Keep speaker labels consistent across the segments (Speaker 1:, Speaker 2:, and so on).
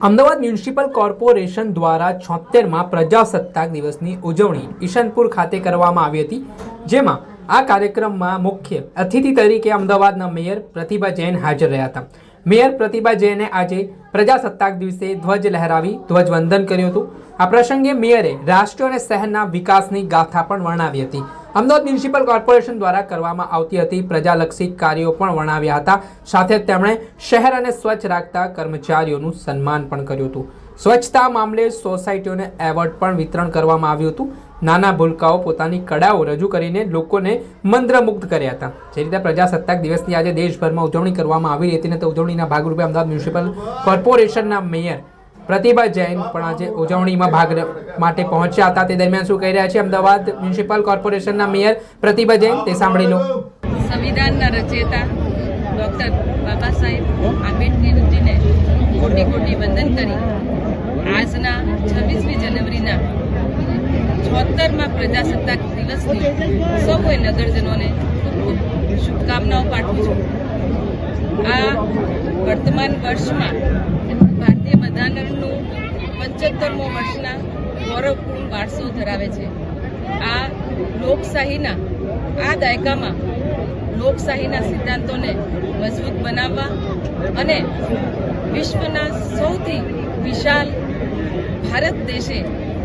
Speaker 1: Ahmedabad municipal corporation દ્વારા છોતેરમાં પ્રજાસત્તાક દિવસની ઉજવણી ઈશનપુર ખાતે કરવામાં આવી હતી, જેમાં આ કાર્યક્રમમાં મુખ્ય અતિથિ તરીકે અમદાવાદના મેયર પ્રતિભા જૈન હાજર રહ્યા હતા. મેયર પ્રતિભા જૈને આજે પ્રજાસત્તાક દિવસે ધ્વજ લહેરાવી ધ્વજવંદન કર્યું હતું. આ પ્રસંગે મેયરે રાષ્ટ્ર અને શહેરના વિકાસની ગાથા પણ વર્ણવી હતી. અમદાવાદ મ્યુનિસિપલ કોર્પોરેશન દ્વારા કરવામાં આવતી હતી. પ્રજાલક્ષી કાર્યો પણ વર્ણવ્યા હતા. સાથે તેમણે શહેર અને સ્વચ્છ રાખતા કર્મચારીઓનું સન્માન પણ કર્યું હતું. સ્વચ્છતા મામલે સોસાયટીઓને એવોર્ડ પણ વિતરણ કરવામાં આવ્યું હતું. નાના ભૂલકાઓ પોતાની કળાઓ રજૂ કરીને લોકોને મંત્રમુગ્ધ કર્યા હતા. જે રીતે પ્રજાસત્તાક દિવસની આજે દેશભરમાં ઉજવણી કરવામાં આવી રહી હતી ને તે ઉજવણીના ભાગરૂપે અમદાવાદ મ્યુનિસિપલ કોર્પોરેશનના મેયર પ્રતિભા જૈન પણ આજે ઉજવણીમાં ભાગ માટે પહોંચ્યા હતા. તે દરમિયાન શું કહી રહ્યા છે? અમદાવાદ મ્યુનિસિપલ કોર્પોરેશનના મેયર પ્રતિભા જૈન, તે સાંભળી લો.
Speaker 2: સંવિધાનના રચયિતા ડૉક્ટર બાબા સાહેબ આંબેડકરજીને કોટી કોટી વંદન કરી. આજના છવ્વીસમી જાન્યુઆરીના છોતેરમાં પ્રજાસત્તાક દિવસની સૌએ નગરજનોને ખૂબ ખૂબ શુભકામનાઓ પાઠવું છું. આ વર્તમાન વર્ષમાં પંચોતેરમો વર્ષના ગૌરવપૂર્ણ વારસો ધરાવે છે. આ લોકશાહીના, આ દાયકામાં લોકશાહીના સિદ્ધાંતોને મજબૂત બનાવવા અને વિશ્વના સૌથી વિશાળ ભારત દેશે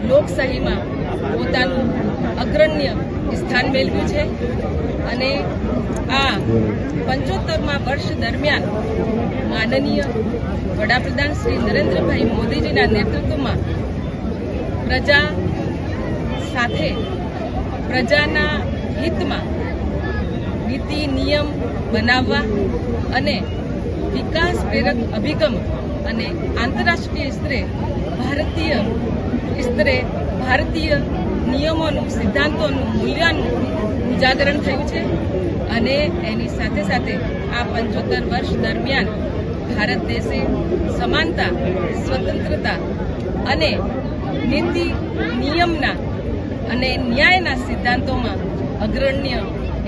Speaker 2: લોકશાહીમાં પોતાનું અગ્રણ્ય સ્થાન મેળવ્યું છે. અને આ પંચોતેરમાં વર્ષ દરમિયાન માનનીય વડાપ્રધાન શ્રી નરેન્દ્રભાઈ મોદીજીના નેતૃત્વમાં પ્રજા સાથે પ્રજાના હિતમાં નીતિ, નિયમ બનાવવા અને વિકાસ પ્રેરક અભિગમ અને આંતરરાષ્ટ્રીય સ્તરે ભારતીય સ્તરે ભારતીય નિયમોનું સિદ્ધાંતોનું મૂલ્યનું ઉજાગરણ થયું છે અને એની સાથે સાથે આ પંચોતેર વર્ષ દરમિયાન ભારત દેશે સમાનતા, સ્વતંત્રતા અને નીતિ નિયમના અને ન્યાયના સિદ્ધાંતોમાં અગ્રણ્ય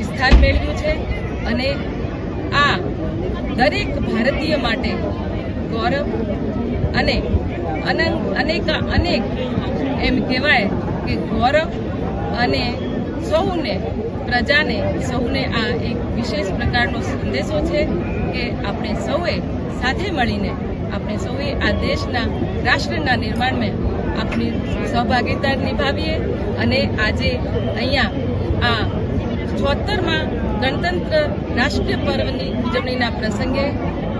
Speaker 2: સ્થાન મેળવ્યું છે અને આ દરેક ભારતીય માટે ગૌરવ અને અનેક અનેકા અનેક એમ કહેવાય કે ગૌરવ અને સૌને, પ્રજાને, સૌને આ એક વિશેષ પ્રકારનો સંદેશો છે કે આપણે સૌએ સાથે મળીને, આપણે સૌએ આ દેશના રાષ્ટ્રના નિર્માણમાં આપણી સહભાગીતા નિભાવીએ અને આજે અહીંયા આ છોતરમાં ગણતંત્ર રાષ્ટ્રીય પર્વની ઉજવણીના પ્રસંગે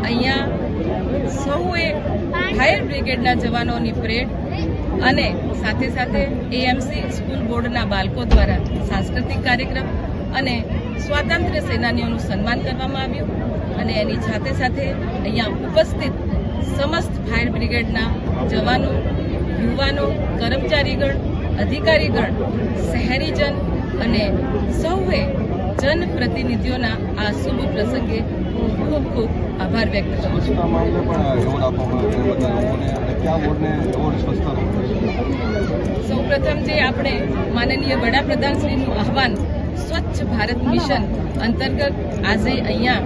Speaker 2: અહીંયા સૌએ ફાયર બ્રિગેડના જવાનોની પરેડ અને સાથે સાથે એએમસી સ્કૂલ બોર્ડના બાળકો દ્વારા સાંસ્કૃતિક કાર્યક્રમ અને સ્વાતંત્ર્ય સેનાનીઓનું સન્માન કરવામાં આવ્યું. અને એની સાથે સાથે અહીંયા ઉપસ્થિત સમસ્ત ફાયર બ્રિગેડના જવાનો, યુવાનો, કર્મચારીગણ, અધિકારીગણ, શહેરીજન અને સૌએ જનપ્રતિનિધિઓના આ શુભ પ્રસંગે હું ખૂબ ખૂબ આભાર વ્યક્ત કરું છું.
Speaker 3: સૌ
Speaker 2: સૌપ્રથમ જે આપણે માનનીય વડાપ્રધાનશ્રીનું આહવાન સ્વચ્છ ભારત મિશન અંતર્ગત આજે અહીંયા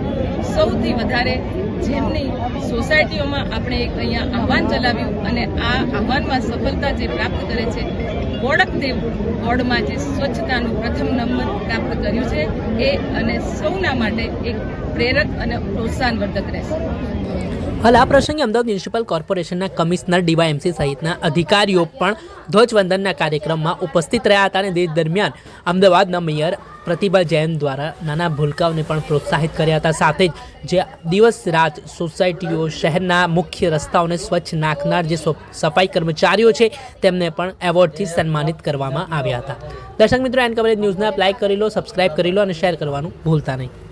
Speaker 2: સૌથી વધારે જેમની સોસાયટીઓમાં આપણે એક અહીંયા આહવાન ચલાવ્યું અને આ આહવાનમાં સફળતા જે પ્રાપ્ત કરે છે બોડકદેવ બોર્ડમાં જે સ્વચ્છતાનું પ્રથમ નંબર પ્રાપ્ત કર્યું છે, એ અને સૌના માટે એક પ્રેરક અને પ્રોત્સાહનવર્ધક રહેશે.
Speaker 1: હાલ આ પ્રસંગે અમદાવાદ મ્યુનિસિપલ કોર્પોરેશનના કમિશનર ડીવાયએમસી સહિતના અધિકારીઓ પણ ધ્વજવંદનના કાર્યક્રમમાં ઉપસ્થિત રહ્યા હતા અને તે દરમિયાન અમદાવાદના મેયર પ્રતિભા જૈન દ્વારા નાના ભૂલકાઓને પણ પ્રોત્સાહિત કર્યા હતા. સાથે જ જે દિવસ રાત સોસાયટીઓ, શહેરના મુખ્ય રસ્તાઓને સ્વચ્છ નાખનાર જે સફાઈ કર્મચારીઓ છે, તેમને પણ એવોર્ડથી સન્માનિત કરવામાં આવ્યા હતા. દર્શક મિત્રો, એન કવરેજ ન્યૂઝને લાઇક કરી લો, સબસ્ક્રાઇબ કરી લો અને શેર કરવાનું ભૂલતા નહીં.